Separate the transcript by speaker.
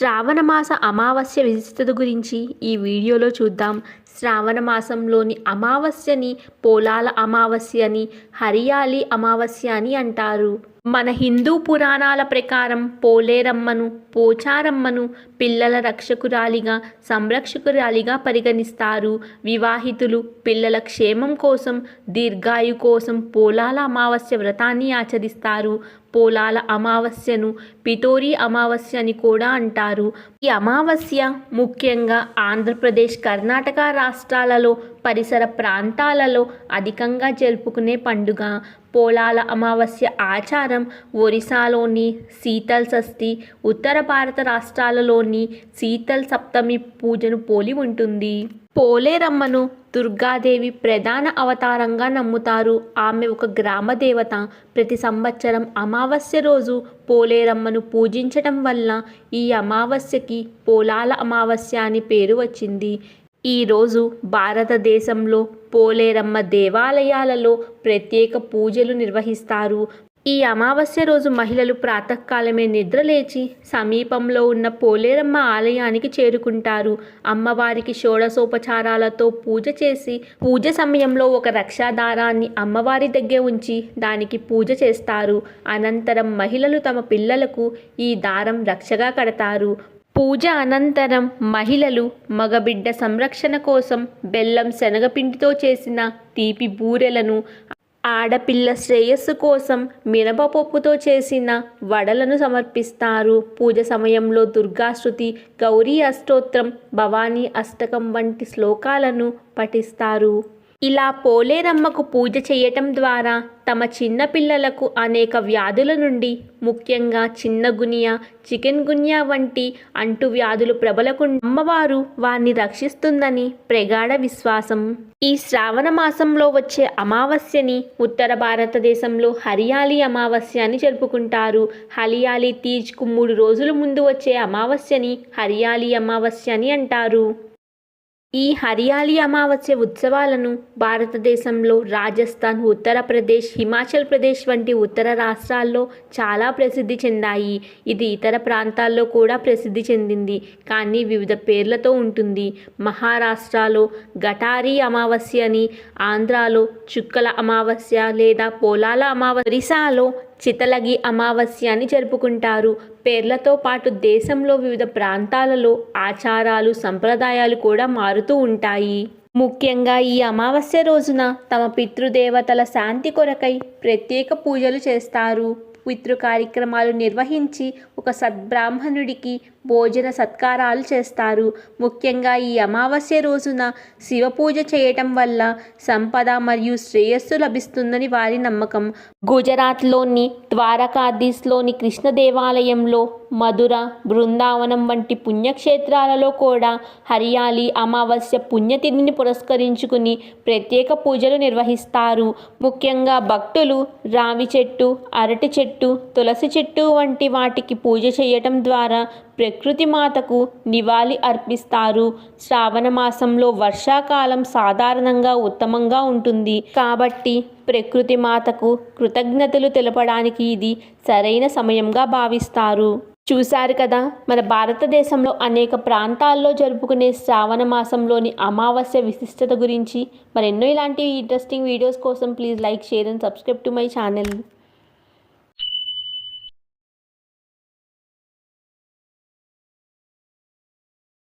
Speaker 1: శ్రావణమాస అమావాస్య విశిష్టత గురించి ఈ వీడియోలో చూద్దాం. శ్రావణ మాసంలోని అమావాస్యని పోలాల అమావాస్య అని హరియాలి అమావాస్య అని అంటారు. మన హిందూ పురాణాల ప్రకారం పోలేరమ్మను పోచారమ్మను పిల్లల రక్షకురాలిగా సంరక్షకురాలిగా పరిగణిస్తారు. వివాహితులు పిల్లల క్షేమం కోసం దీర్ఘాయు కోసం పోలాల అమావాస్య వ్రతాన్ని ఆచరిస్తారు. పోలాల అమావాస్యను పితోరి అమావాస్య అని కూడా అంటారు. ఈ అమావాస్య ముఖ్యంగా ఆంధ్రప్రదేశ్ కర్ణాటక రాష్ట్రాలలో పరిసర ప్రాంతాలలో అధికంగా జరుపుకునే పండుగ. పోలాల అమావాస్య ఆచారం ఒరిస్సాలోని శీతల్ షష్ఠి ఉత్తర భారత రాష్ట్రాలలోని శీతల్ సప్తమి పూజను పోలి ఉంటుంది. పోలేరమ్మను దుర్గాదేవి ప్రధాన అవతారంగా నమ్ముతారు. ఆమె ఒక గ్రామ దేవత. ప్రతి సంవత్సరం అమావాస్య రోజు పోలేరమ్మను పూజించటం వల్ల ఈ అమావాస్యకి పోలాల అమావాస్య అని పేరు వచ్చింది. ఈరోజు భారతదేశంలో పోలేరమ్మ దేవాలయాలలో ప్రత్యేక పూజలు నిర్వహిస్తారు. ఈ అమావాస్య రోజు మహిళలు ప్రాతకాలమే నిద్రలేచి సమీపంలో ఉన్న పోలేరమ్మ ఆలయానికి చేరుకుంటారు. అమ్మవారికి షోడసోపచారాలతో పూజ చేసి పూజ సమయంలో ఒక రక్షాదారాన్ని అమ్మవారి దగ్గర ఉంచి దానికి పూజ చేస్తారు. అనంతరం మహిళలు తమ పిల్లలకు ఈ దారం రక్షగా కడతారు. పూజ అనంతరం మహిళలు మగబిడ్డ సంరక్షణ కోసం బెల్లం శనగపిండితో చేసిన తీపి బూరెలను ఆడపిల్ల శ్రేయస్సు కోసం మినపపప్పుతో చేసిన వడలను సమర్పిస్తారు. పూజ సమయంలో దుర్గాశృతి గౌరీ అష్టోత్రం భవానీ అష్టకం వంటి శ్లోకాలను పఠిస్తారు. ఇలా పోలేరమ్మకు పూజ చేయటం ద్వారా తమ చిన్నపిల్లలకు అనేక వ్యాధుల నుండి ముఖ్యంగా చిన్న గునియా చికెన్ గున్యా వంటి అంటు వ్యాధులు ప్రబలకుండా అమ్మవారు వారిని రక్షిస్తుందని ప్రగాఢ విశ్వాసం. ఈ శ్రావణ మాసంలో వచ్చే అమావాస్యని ఉత్తర భారతదేశంలో హరియాలి అమావాస్య అని జరుపుకుంటారు. హలియాలి తీజ్కు మూడు రోజుల ముందు వచ్చే అమావాస్యని హరియాలి అమావాస్య అని అంటారు. ఈ హరియాలి అమావాస్య ఉత్సవాలను భారతదేశంలో రాజస్థాన్ ఉత్తరప్రదేశ్ హిమాచల్ ప్రదేశ్ వంటి ఉత్తర రాష్ట్రాల్లో చాలా ప్రసిద్ధి చెందాయి. ఇది ఇతర ప్రాంతాల్లో కూడా ప్రసిద్ధి చెందింది. కానీ వివిధ పేర్లతో ఉంటుంది. మహారాష్ట్రలో గటారీ అమావాస్య అని ఆంధ్రాలో చుక్కల అమావాస్య లేదా పోలాల అమావాస్య ఒరిస్సాలో చితలగి అమావాస్య అని జరుపుకుంటారు. పేర్లతో పాటు దేశంలో వివిధ ప్రాంతాలలో ఆచారాలు సంప్రదాయాలు కూడా మారుతూ ఉంటాయి. ముఖ్యంగా ఈ అమావాస్య రోజున తమ పితృదేవతల శాంతి కొరకై ప్రత్యేక పూజలు చేస్తారు. పితృ కార్యక్రమాలు నిర్వహించి ఒక సద్బ్రాహ్మణుడికి భోజన సత్కారాలు చేస్తారు. ముఖ్యంగా ఈ అమావాస్య రోజున శివ పూజ చేయటం వల్ల సంపద మరియు శ్రేయస్సు లభిస్తుందని వారి నమ్మకం. గుజరాత్లోని ద్వారకాధీశ్లోని కృష్ణ దేవాలయంలో మధుర బృందావనం వంటి పుణ్యక్షేత్రాలలో కూడా హరియాలి అమావాస్య పుణ్యతిథిని పురస్కరించుకుని ప్రత్యేక పూజలు నిర్వహిస్తారు. ముఖ్యంగా భక్తులు రావి చెట్టు అరటి చెట్టు తులసి చెట్టు వంటి వాటికి పూజ చేయటం ద్వారా ప్రకృతి మాతకు నివాళి అర్పిస్తారు. శ్రావణ మాసంలో వర్షాకాలం సాధారణంగా ఉత్తమంగా ఉంటుంది. కాబట్టి ప్రకృతి మాతకు కృతజ్ఞతలు తెలపడానికి ఇది సరైన సమయంగా భావిస్తారు. చూశారు కదా మన భారతదేశంలో అనేక ప్రాంతాల్లో జరుపుకునే శ్రావణ మాసంలోని అమావాస్య విశిష్టత గురించి మరెన్నో ఇలాంటి ఇంట్రెస్టింగ్ వీడియోస్ కోసం please like share and subscribe to my channel